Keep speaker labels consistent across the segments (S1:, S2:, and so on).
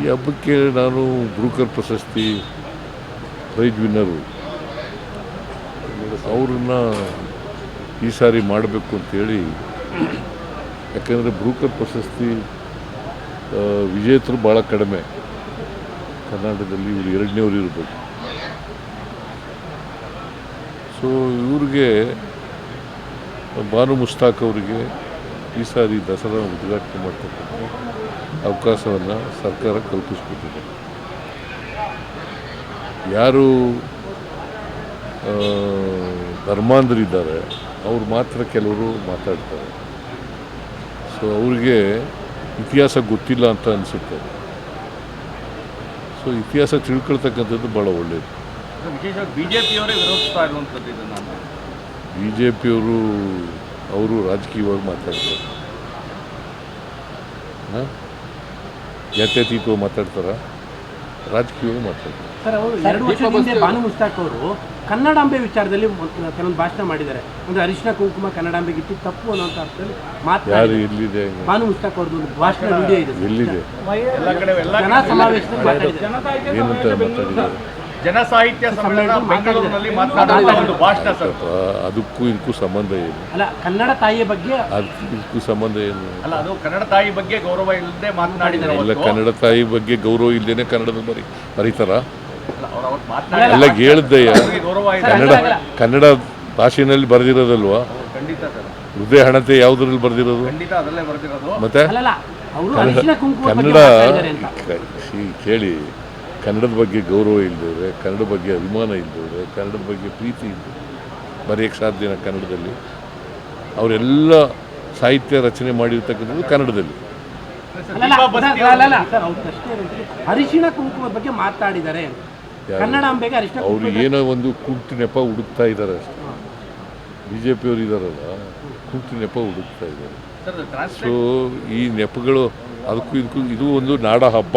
S1: ಈ ಹಬ್ಬಕ್ಕೆ ನಾನು ಬ್ರೂಕರ್ ಪ್ರಶಸ್ತಿ ಪ್ರೈಜ್ ವಿನ್ನರು. ಅವ್ರನ್ನ ಈ ಸಾರಿ ಮಾಡಬೇಕು ಅಂತೇಳಿ ಯಾಕೆಂದರೆ ಬ್ರೂಕರ್ ಪ್ರಶಸ್ತಿ ವಿಜೇತರು ಭಾಳ ಕಡಿಮೆ. ಕರ್ನಾಟಕದಲ್ಲಿ ಇವರು ಎರಡನೇವ್ರು ಇರಬೇಕು. ಸೊ ಇವ್ರಿಗೆ ಬಾನು ಮುಸ್ತಾಕ್ ಅವರಿಗೆ ಈ ಸಾರಿ ದಸರಾ ಉದ್ಘಾಟನೆ ಮಾಡ್ತಕ್ಕಂಥ ಅವಕಾಶವನ್ನು ಸರ್ಕಾರ ಕಲ್ಪಿಸ್ಕೊಟ್ಟಿದೆ. ಯಾರು ಧರ್ಮಾಂಧರಿದ್ದಾರೆ ಅವ್ರು ಮಾತ್ರ ಕೆಲವರು ಮಾತಾಡ್ತಾರೆ. ಸೊ ಅವ್ರಿಗೆ ಇತಿಹಾಸ ಗೊತ್ತಿಲ್ಲ ಅಂತ ಅನಿಸುತ್ತೆ. ಸೊ ಇತಿಹಾಸ ತಿಳ್ಕೊಳ್ತಕ್ಕಂಥದ್ದು ಭಾಳ ಒಳ್ಳೆಯದು ಬಿ ಜೆ ಪಿಯವರು ಅವರು ರಾಜಕೀಯವಾಗಿ ಮಾತಾಡ್ತಾರೆ. ಹಾಂ? ಜಾತ್ಯತೀತವಾಗಿ ಮಾತಾಡ್ತಾರ? ರಾಜಕೀಯವಾಗಿ ಮಾತಾಡ್ತಾರೆ.
S2: ಸರ್ ಅವರು ಎರಡು ವರ್ಷದ ಹಿಂದೆ ಬಾನು ಮುಸ್ತಾಕ್ ಅವರು ಕನ್ನಡಾಂಬೆ ವಿಚಾರದಲ್ಲಿ ಕೆಲವೊಂದು ಭಾಷಣ ಮಾಡಿದ್ದಾರೆ. ಅಂದ್ರೆ ಅರಿಶಿನ ಕುಂಕುಮ ಕನ್ನಡಾಂಬೆಗೆ ಇಟ್ಟು ತಪ್ಪು ಅನ್ನೋಂಥ ಅರ್ಥದಲ್ಲಿ
S1: ಯಾರು
S2: ಭಾನು
S1: ಎಲ್ಲಿದೆ
S2: ಮುಸ್ತಾಕ್ ಅವ್ರದ್ದು ಒಂದು ಭಾಷಣ ವಿಡಿಯೋ ಇದೆ.
S1: ಎಲ್ಲಿದೆ?
S3: ಎಲ್ಲ ಕಡೆ ಎಲ್ಲ
S2: ಜನ ಸಮಾವೇಶದಲ್ಲಿ ಮಾತಾಡಿದ್ದಾರೆ.
S1: ಏನಂತ ಮಾತಾಡಿದ್ದಾರೆ?
S3: ಜನ ಸಾಹಿತ್ಯ ಸಮ್ಮೇಳನ ಬೆಂಗಳೂರಿನಲ್ಲಿ ಮಾತನಾಡುವಂಥ ಒಂದು ಭಾಷಣ ಸರ್.
S1: ಅದಕ್ಕೂ ಇದಕ್ಕೂ ಸಂಬಂಧ ಏನು?
S2: ಅಲ್ಲ ಕನ್ನಡ ತಾಯಿಯ ಬಗ್ಗೆ
S1: ಅದಕ್ಕೂ ಇದಕ್ಕೂ ಸಂಬಂಧ ಏನು?
S3: ಅಲ್ಲ ಅದು ಕನ್ನಡ ತಾಯಿ ಬಗ್ಗೆ ಗೌರವ ಇಲ್ಲದೆ ಮಾತನಾಡಿದ್ದಾರೆ ಇಲ್ಲ
S1: ಕನ್ನಡ ತಾಯಿ ಬಗ್ಗೆ ಗೌರವ ಇಲ್ಲದೇನೆ ಕನ್ನಡದಲ್ಲಿ ಬರಿ ಬರೀತಾರ?
S3: ಅಲ್ಲ, ಅವ್ರು ಅವತ್ತು
S1: ಎಲ್ಲ
S3: ಹೇಳದ್ದಯ್ಯ ಗೌರವ ಇದೆ.
S1: ಕನ್ನಡ ಕನ್ನಡ ಭಾಷೆನಲ್ಲಿ ಬರೆದಿರೋದಲ್ವಾ?
S3: ಖಂಡಿತ ಸರ್.
S1: ಹೃದಯ ಹಣತೆ ಯಾವುದ್ರಲ್ಲಿ ಬರೆದಿರೋದು?
S3: ಖಂಡಿತ ಅದರಲ್ಲೇ ಬರೆದಿರೋದು.
S1: ಮತ್ತೆ?
S2: ಅಲ್ಲಲ್ಲ ಅವರು ಅರಿಶಿನ ಕುಂಕುಮ
S1: ಕನ್ನಡ ಕೇಳಿ. ಕನ್ನಡದ ಬಗ್ಗೆ ಗೌರವ ಇಲ್ಲದವ್ರೆ ಕನ್ನಡ ಬಗ್ಗೆ ಅಭಿಮಾನ ಇಲ್ಲದವ್ರೆ ಕನ್ನಡದ ಬಗ್ಗೆ ಪ್ರೀತಿ ಇಲ್ಲದೆ ಬರೆಯೋಕ್ಕೆ ಸಾಧ್ಯನ ಕನ್ನಡದಲ್ಲಿ. ಅವರೆಲ್ಲ ಸಾಹಿತ್ಯ ರಚನೆ ಮಾಡಿರ್ತಕ್ಕಂಥದ್ದು ಕನ್ನಡದಲ್ಲಿ.
S2: ಕುಂಕುಮದ ಬಗ್ಗೆ ಮಾತಾಡಿದ್ದಾರೆ
S1: ಅವ್ರು ಏನೋ ಒಂದು ಕುಂಟು ನೆಪ ಹುಡುಕ್ತಾ ಇದ್ದಾರೆ ಅಷ್ಟೇ. ಬಿ ಜೆ ಪಿಯವರು ಇದ್ದಾರಲ್ಲ ಕುಂಟು ನೆಪ ಹುಡುಕ್ತಾ ಇದ್ದಾರೆ
S3: ಸರ್
S1: ಸೊ ಈ ನೆಪಗಳು ಅದಕ್ಕೂ ಇದಕ್ಕೂ ಇದು ಒಂದು ನಾಡ ಹಬ್ಬ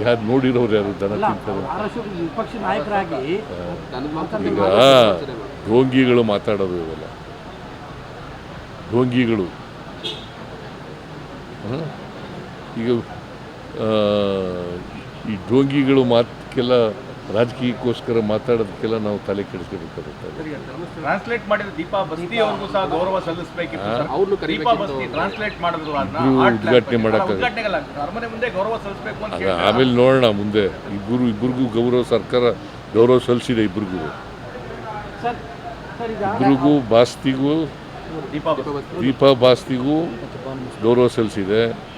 S1: ಯಾರು ನೋಡಿರೋರು ಯಾರು? ದನ ತಿಂತಾರೆ ಈಗ ಢೋಂಗಿಗಳು ಮಾತಾಡೋದು ಇವೆಲ್ಲ. ಢೋಂಗಿಗಳು ಈಗ ಈ ಢೋಂಗಿಗಳು ಮಾತಕ್ಕೆಲ್ಲ ರಾಜಕೀಯಕ್ಕೋಸ್ಕರ ಮಾತಾಡೋದಕ್ಕೆಲ್ಲ ನಾವು ತಲೆ ಕೆಡಿಸ್ಕೋಬೇಕಾಗುತ್ತೆ
S3: ಟ್ರಾನ್ಸ್ಲೇಟ್ ಮಾಡಿದ ದೀಪಾ ಬಸ್ತಿ ಅವ್ರಿಗೂ ಸಹ ಗೌರವ ಸಲ್ಲಿಸಬೇಕಿತ್ತು ಸರ್. ದೀಪಾ ಬಸ್ತಿ ಟ್ರಾನ್ಸ್ಲೇಟ್ ಮಾಡಿದ್ರು
S1: ಉದ್ಘಾಟನೆ
S3: ಮಾಡಕ್ಕೆ. ಮುಂದೆ ಗೌರವ ಸಲ್ಲಿಸಬೇಕು ಅಂತ.
S1: ಆಮೇಲೆ ನೋಡೋಣ ಮುಂದೆ. ಇಬ್ಬರು ಇಬ್ಬರಿಗೂ ಗೌರವ ಸರ್ಕಾರ ಗೌರವ ಸಲ್ಲಿಸಿದೆ ಇಬ್ಬರಿಗೂ. ಇಬ್ಬರಿಗೂ ಬಾಸ್ತಿಗೂ ದೀಪಾ ಬಾಸ್ತಿಗೂ ಗೌರವ ಸಲ್ಲಿಸಿದೆ.